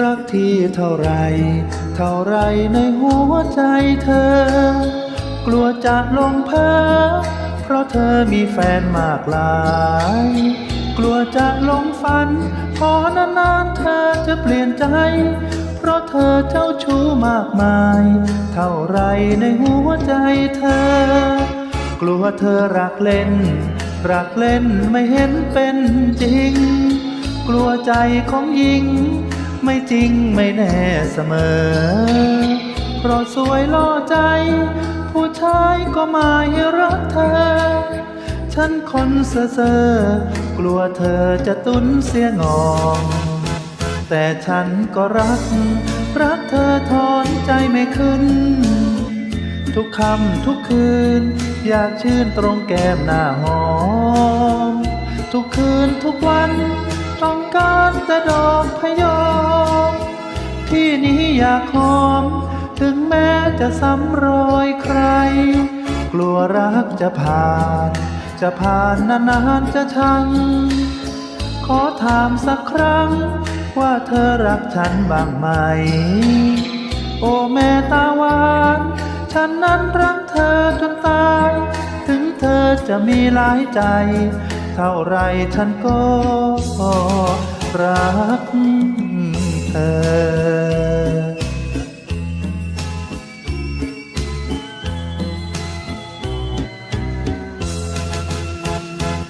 รักที่เท่าไร เท่าไรในหัวใจเธอ กลัวจะลงเพอเพราะเธอมีแฟนมากลาย กลัวจะลงฝัน พอนานๆเธอจะเปลี่ยนใจ เพราะเธอเจ้าชู้มากมาย เท่าไรในหัวใจเธอ กลัวเธอรักเล่น รักเล่นไม่เห็นเป็นจริง กลัวใจของหญิง ไม่จริงไม่แน่เสมอ เพราะสวยล่อใจ ผู้ชายก็ไม่รักเธอ ฉันคนเซ่อเซ่อกลัวเธอจะตุนเสียงอง แต่ฉันก็รัก รักเธอทอนใจไม่ขึ้น ทุกคำทุกคืน อยากชื่นตรงแก้มหน้าหอม ทุกคืนทุกวัน ต้องการแต่ดอกพยอมที่นี้อยากหอม ถึงแม้จะซ้ำรอยใคร กลัวรักจะผ่าน จะผ่านนานๆจะชัง ขอถามสักครั้ง ว่าเธอรักฉันบ้างไหม โอแม่ตาหวานฉันนั้นรักเธอจนตาย ถึงเธอจะมีหลายใจ เท่าไรฉันก็รักเธอ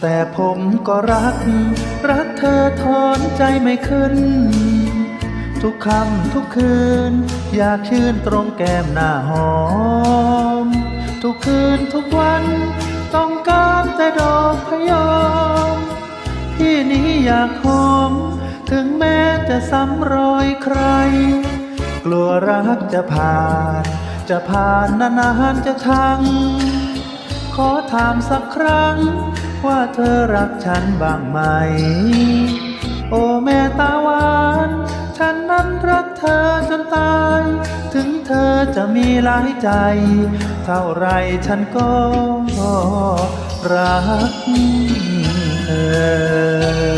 แต่ผมก็รัก รักเธอทอนใจไม่ขึ้น ทุกคำทุกคืน อยากชื่นตรงแก้มหน้าหอม ทุกคืนทุกวัน ต้องการแต่ดอกพยอมที่นี้อยากหอม ถึงแม้จะซ้ำรอยใคร กลัวรักจะผ่าน จะผ่านนานๆจะชัง ขอถามสักครั้ง ว่าเธอรักฉันบ้างไหม โอ้แม่ตาหวาน ฉันนั้นรักเธอจนตาย ถึงเธอจะมีหลายใจ เท่าไรฉันก็รักเธอ